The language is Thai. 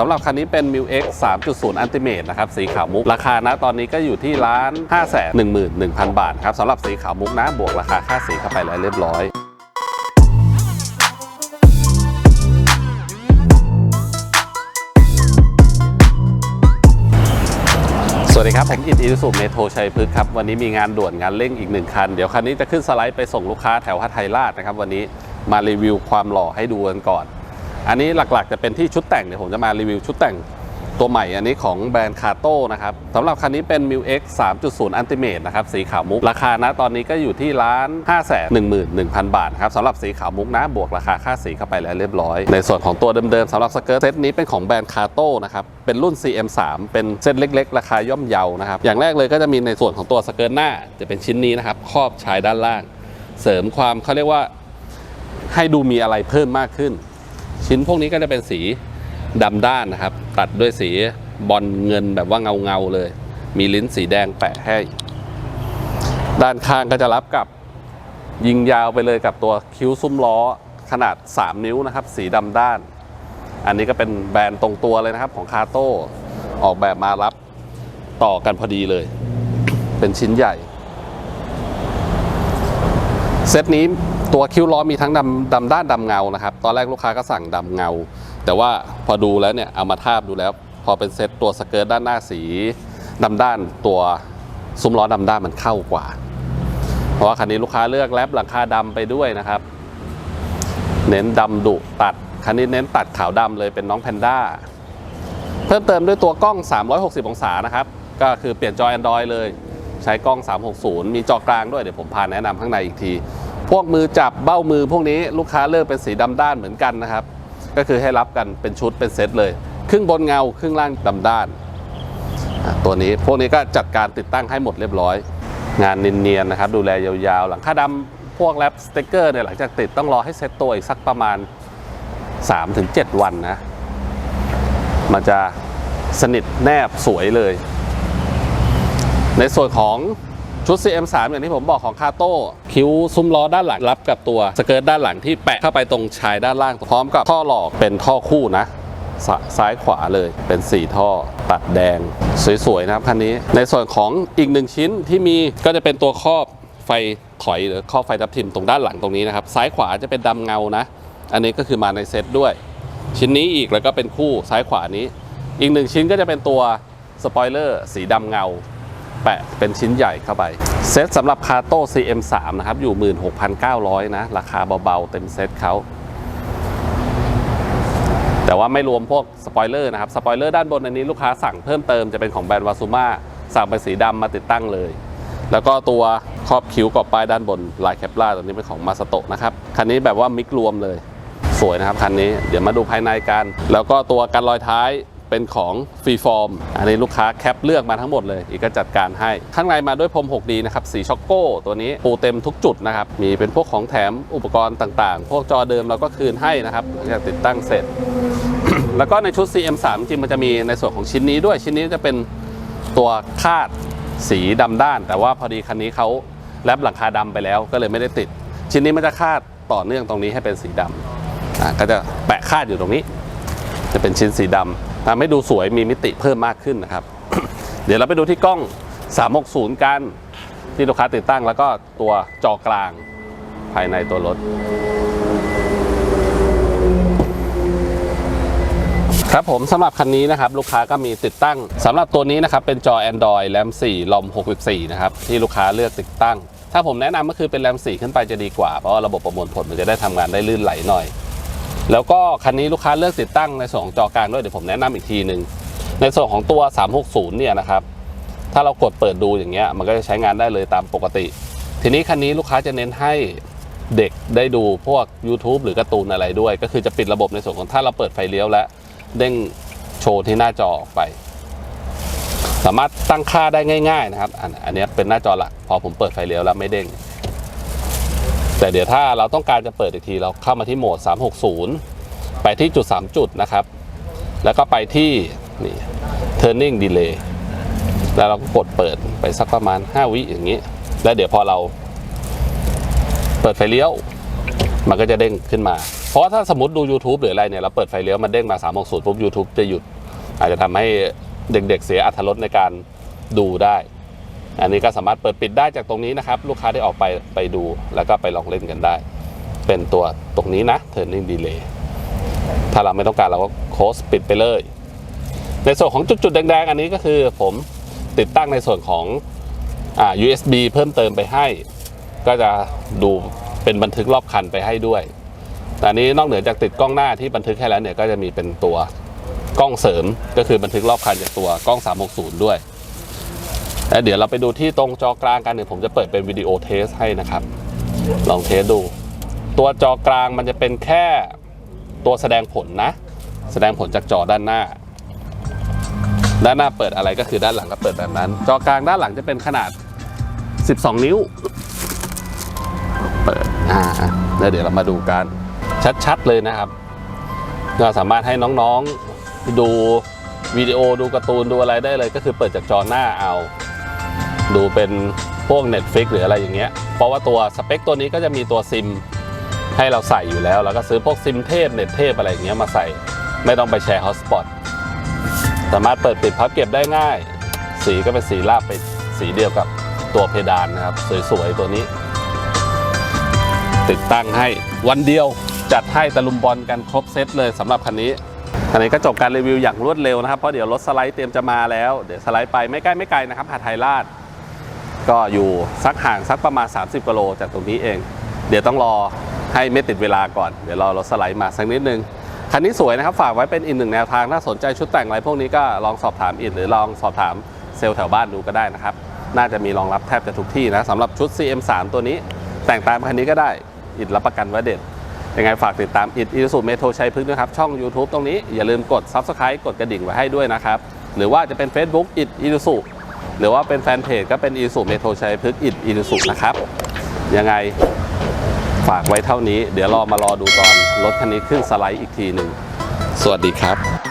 สำหรับคันนี้เป็น m i l X 3.0 Ultimate นะครับ สีขาวมุก ราคานะตอนนี้ก็อยู่ที่ร้าน 5 1 1 0 0 0 บาทครับสำหรับสีขาวมุกนะ บวกราคาค่าสีเข้าไปแล้วเรียบร้อยสวัสดีครับผมอิทอิสุเมโทชัยพฤกษ์ครับ วันนี้มีงานด่วนงานเร่งอีกหนึ่งคัน เดี๋ยวคันนี้จะขึ้นสไลด์ไปส่งลูกค้าแถวฮัทไทยราชนะครับ วันนี้มารีวิวความหล่อให้ดูกันก่อน อันนี้หลักๆจะเป็นที่ชุดแต่งเดี๋ยวผมจะมารีวิวชุดแต่งตัวใหม่อันนี้ของแบรนด์คาโต้นะครับสำหรับคันนี้เป็น m i l X 3.0 Ultimate นะครับสีขาวมุก ราคานะตอนนี้ก็อยู่ที่ร้าน 5 1 1 0 0 0 บาทครับสำหรับสีขาวมุกนะบวกราคาค่าสีเข้าไปแล้วเรียบร้อย ในส่วนของตัวเดิมๆสำหรับสเกิร์ตเซตนี้เป็นของแบรนด์คาโต้นะครับเป็นรุ่น CM3 เป็นเส้นเล็กๆ ราคาย่อมเยานะครับอย่างแรกเลยก็จะมีในส่วนของตัวสเกิร์ตหน้า จะเป็นชิ้นนี้นะครับครอบชายด้านล่าง เสริมความเขาเรียกว่าให้ดูมีอะไรเพิ่มมากขึ้น ชิ้นพวกนี้ก็จะเป็นสีดำด้านนะครับ ตัดด้วยสีบอลเงินแบบว่าเงาเงาเลย มีลิ้นสีแดงแปะให้ ด้านข้างก็จะรับกับยิงยาวไปเลยกับตัวคิ้วซุ้มล้อขนาด 3 นิ้วนะครับ สีดำด้าน อันนี้ก็เป็นแบรนด์ตรงตัวเลยนะครับของคาโต้ออกแบบมารับต่อกันพอดีเลย เป็นชิ้นใหญ่ เซตนี้ตัวคิ้วล้อมีทั้งดำดำด้านดำเงานะครับ ตอนแรกลูกค้าก็สั่งดำเงา แต่ว่าพอดูแล้วเนี่ยเอามาทาบดูแล้ว พอเป็นเซตตัวสเกิร์ตด้านหน้าสีดำด้านตัวซุ้มล้อดำด้านมันเข้ากว่า เพราะว่าคันนี้ลูกค้าเลือกแรปหลังคาดำไปด้วยนะครับ เน้นดำดุตัดคันนี้เน้นตัดขาวดำเลยเป็นน้องแพนด้าเพิ่มเติมด้วยตัวกล้อง 360 องศานะครับ ก็คือเปลี่ยนจอ Android เลย ใช้กล้อง 360 มีจอกลางด้วยเดี๋ยวผมพาแนะนำข้างในอีกที พวกมือจับเบ้ามือพวกนี้ลูกค้าเลือกเป็นสีดำด้านเหมือนกันนะครับ ก็คือให้รับกันเป็นชุดเป็นเซตเลย ครึ่งบนเงาครึ่งล่างดำด้าน ตัวนี้พวกนี้ก็จัดการติดตั้งให้หมดเรียบร้อย งานเนียนๆนะครับ ดูแลยาวๆ หลังคาดำพวกแรปสเต็กเกอร์เนี่ยหลังจากติดต้องรอให้เซ็ตตัวอีกสักประมาณ 3-7 วันนะมันจะสนิทแนบสวยเลย ในส่วนของชุด CM3 อย่างที่ผมบอกของคาโต้คิ้วซุ้มล้อด้านหลังรับกับตัวสเกิร์ตด้านหลังที่แปะเข้าไปตรงชายด้านล่างพร้อมกับท่อหลอกเป็นท่อคู่นะซ้ายขวาเลยเป็น 4 ท่อ ตัดแดง สวย ๆ นะครับคันนี้ ในส่วนของอีกหนึ่งชิ้นที่มีก็จะเป็นตัวครอบไฟถอยหรือครอบไฟทับทิมตรงด้านหลังตรงนี้นะครับ ซ้ายขวาจะเป็นดำเงานะ อันนี้ก็คือมาในเซตด้วย ชิ้นนี้อีกแล้วก็เป็นคู่ซ้ายขวานี้ อีกหนึ่งชิ้นก็จะเป็นตัวสปอยเลอร์สีดำเงา แปะเป็นชิ้นใหญ่เข้าไป เซตสำหรับคาโต้ CM3 นะครับ อยู่ 16,900 นะ ราคาเบาๆ เต็มเซตเขา แต่ว่าไม่รวมพวกสปอยเลอร์นะครับ สปอยเลอร์ด้านบนอันนี้ลูกค้าสั่งเพิ่มเติมจะเป็นของแบรนด์วาซูมาสั่งเป็นสีดำมาติดตั้งเลย แล้วก็ตัวครอบคิ้วกรอบป้ายด้านบนลายแคปลาตัวนี้เป็นของมาสโตะนะครับ คันนี้แบบว่ามิกรวมเลย สวยนะครับคันนี้ เดี๋ยวมาดูภายในกัน แล้วก็ตัวกันรอยท้าย เป็นของฟรีฟอร์มอันนี้ลูกค้าแคปเลือกมาทั้งหมดเลย อีกก็จัดการให้ ข้างในมาด้วยพรม 6D นะครับ สีช็อกโก้ตัวนี้ปูเต็มทุกจุดนะครับ มีเป็นพวกของแถมอุปกรณ์ต่างๆ พวกจอเดิมเราก็คืนให้นะครับหลังจากติดตั้งเสร็จ แล้วก็ในชุด CM3 จริงมันจะมีในส่วนของชิ้นนี้ด้วยชิ้นนี้จะเป็นตัวคาดสีดำด้าน แต่ว่าพอดีคันนี้เขาแลบหลังคาดำไปแล้วก็เลยไม่ได้ติด ชิ้นนี้มันจะคาดต่อเนื่องตรงนี้ให้เป็นสีดำก็จะแปะคาดอยู่ตรงนี้ จะเป็นชิ้นสีดำ ทำให้ดูสวยมีมิติเพิ่มมากขึ้นนะครับ เดี๋ยวเราไปดูที่กล้อง 360 กัน ที่ลูกค้าติดตั้งแล้วก็ตัวจอกลางภายในตัวรถครับผมสำหรับคันนี้นะครับลูกค้าก็มีติดตั้งสำหรับตัวนี้นะครับเป็นจอ Android แรม4ลอม64 นะครับที่ลูกค้าเลือกติดตั้ง ถ้าผมแนะนำก็คือเป็นแรม4ขึ้นไปจะดีกว่า เพราะว่าระบบประมวลผลมันจะได้ทำงานได้ลื่นไหลหน่อย แล้วก็คันนี้ลูกค้าเลือกติดตั้งในส่วนของจอกลางด้วยเดี๋ยวผมแนะนำอีกทีหนึ่งในส่วนของตัว 360 เนี่ยนะครับ ถ้าเรากดเปิดดูอย่างเงี้ยมันก็จะใช้งานได้เลยตามปกติ ทีนี้คันนี้ลูกค้าจะเน้นให้เด็กได้ดูพวก YouTube หรือการ์ตูนอะไรด้วย ก็คือจะปิดระบบในส่วนของถ้าเราเปิดไฟเลี้ยวและเด้งโชว์ที่หน้าจอออกไป สามารถตั้งค่าได้ง่าย ๆ นะครับ อันนี้เป็นหน้าจอหลัก พอผมเปิดไฟเลี้ยวแล้วไม่เด้ง แต่เดี๋ยวถ้าเราต้องการจะเปิดอีกทีเราเข้ามาที่โหมด 360 ไปที่จุด 3 จุดนะครับ แล้วก็ไปที่นี่ turning delay แล้วเราก็กดเปิดไปสักประมาณ 5 วิอย่างนี้ แล้วเดี๋ยวพอเราเปิดไฟเลี้ยว มันก็จะเด้งขึ้นมา เพราะว่าถ้าสมมติดู YouTube หรืออะไรเนี่ยเราเปิดไฟเลี้ยวมันเด้งมา 3 6 0ปุ๊บ YouTube จะหยุด อาจจะทำให้เด็กๆเสียอัตรรสในการดูได้ อันนี้ก็สามารถเปิดปิดได้จากตรงนี้นะครับ ลูกค้าได้ออกไปไปดูแล้วก็ไปลองเล่นกันได้ เป็นตัวตรงนี้นะ turning delay ถ้าเราไม่ต้องการเราก็โคสปิดไปเลย ในส่วนของจุดๆแดงๆ อันนี้ก็คือผมติดตั้งในส่วนของอ่า USB เพิ่มเติมไปให้ ก็จะดูเป็นบันทึกรอบคันไปให้ด้วยแต่อันนี้นอกเหนือจากติดกล้องหน้าที่บันทึกให้แล้วเนี่ยก็จะมีเป็นตัวกล้องเสริมก็คือบันทึกรอบคันจากตัวกล้อง 360 ด้วยแล้วเดี๋ยวเราไปดูที่ตรงจอกลางกันเดี๋ยผมจะเปิดเป็นวิดีโอเทสให้นะครับ ลองเทสดู ตัวจอกลางมันจะเป็นแค่ ตัวแสดงผลนะ แสดงผลจากจอด้านหน้า ด้านหน้าเปิดอะไรก็คือด้านหลังก็เปิดแบบนั้น จอกลางด้านหลังจะเป็นขนาด 12 นิ้ว เปิดอ่าแล้วเดี๋ยวเรามาดูกันชัดๆเลยนะครับเราสามารถให้น้องๆดูวิดีโอดูการ์ตูนดูอะไรได้เลยก็คือเปิดจากจอหน้าเอา ดูเป็นพวก Netflix หรืออะไรอย่างเงี้ย เพราะว่าตัวสเปคตัวนี้ก็จะมีตัวซิม ให้เราใส่อยู่แล้ว แล้วก็ซื้อพวกซิมเทพเน็ตเทพอะไรอย่างเงี้ยมาใส่ ไม่ต้องไปแชร์ฮอสปอตสามารถเปิดปิดพับเก็บได้ง่าย สีก็เป็นสีราบไปสีเดียวกับตัวเพดานนะครับ สวยๆ ตัวนี้ ติดตั้งให้วันเดียวจัดให้ตะลุมบอลกันครบเซตเลยสำหรับคันนี้คันนี้ก็จบการรีวิวอย่างรวดเร็วนะครับ เพราะเดี๋ยวรถสไลด์เตรียมจะมาแล้ว เดี๋ยวสไลด์ไปไม่ใกล้ไม่ไกลนะครับหาดไทยราช ก็อยู่สักห่างสักประมาณ 30กิโลจากตรงนี้เอง เดี๋ยวต้องรอ ให้ไม่ติดเวลาก่อน เดี๋ยวรอรถสไลด์มาสักนิดนึง คันนี้สวยนะครับ ฝากไว้เป็นอีกหนึ่งแนวทาง ถ้าสนใจชุดแต่งอะไรพวกนี้ก็ลองสอบถามอินหรือลองสอบถามเซลล์แถวบ้านดูก็ได้นะครับ น่าจะมีรองรับแทบจะทุกที่นะสำหรับชุด CM3 ตัวนี้ แต่งตามคันนี้ก็ได้ อิดรับประกันว่าเด็ด ยังไงฝากติดตามอิดอิสุเมโทชัยพฤกษ์นะครับ ช่อง YouTube ตรงนี้อย่าลืมกด Subscribe กดกระดิ่งไว้ให้ด้วยนะครับ หรือว่าจะเป็น Facebook อิดอิสุหรือว่าเป็นแฟนเพจก็เป็นอิสุเมโทชัยพฤกษ์อิดอิสุนะครับ ยังไง ฝากไว้เท่านี้ เดี๋ยวรอมารอดูตอนรถคันนี้ขึ้นสไลด์อีกทีหนึ่ง สวัสดีครับ